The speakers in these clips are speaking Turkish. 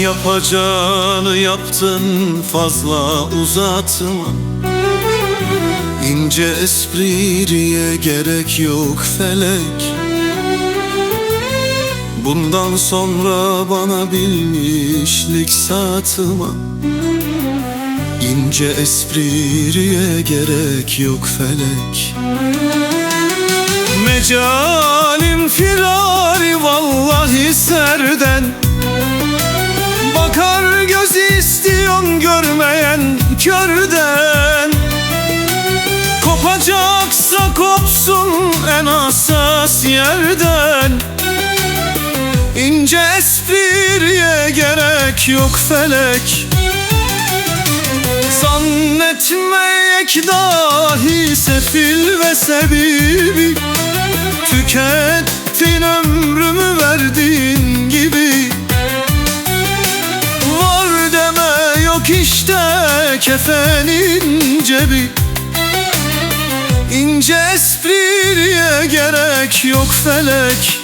Yapacağını yaptın fazla uzatma. İnce espriye gerek yok felek. Bundan sonra bana bilmişlik satma. İnce espriye gerek yok felek. Mecalim firari görmeyen körden. Kopacaksa kopsun en hassas yerden. İnce espriye gerek yok felek. Zannetmeyek dahi sefil ve sebibi. Tükettin ömrümü kefenin cebi İnce espriye gerek yok felek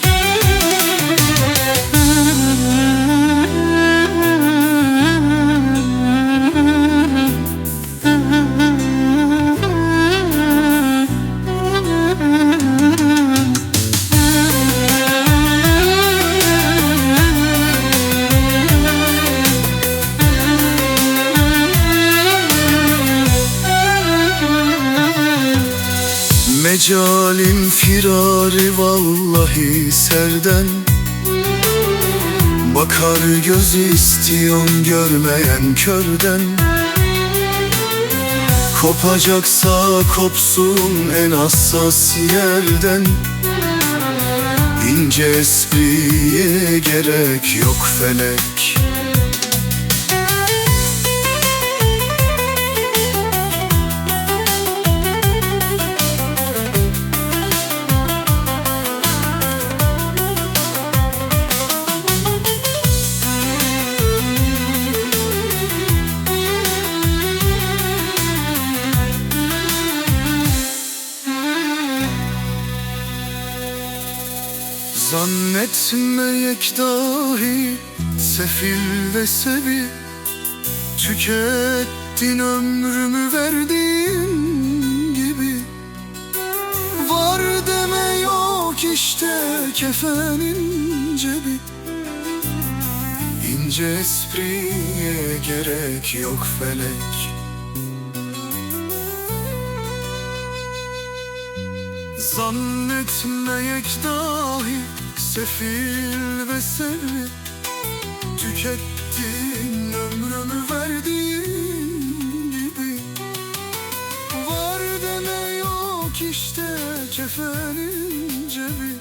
Mecalim firari vallahi serden. Bakar göz istiyon görmeyen körden. Kopacaksa kopsun en hassas yerden. İnce espriye gerek yok felek Zannetmeyek dahi sefil ve sevi Tükettin ömrümü verdiğin gibi. Var deme yok işte kefenin cebi. İnce espriye gerek yok felek Zannetmeyek dahi sefil ve sevi Tükettin ömrümü verdiğin gibi. Var deme yok işte kefenin cebi.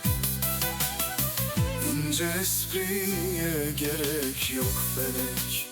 İnce espriye gerek yok felek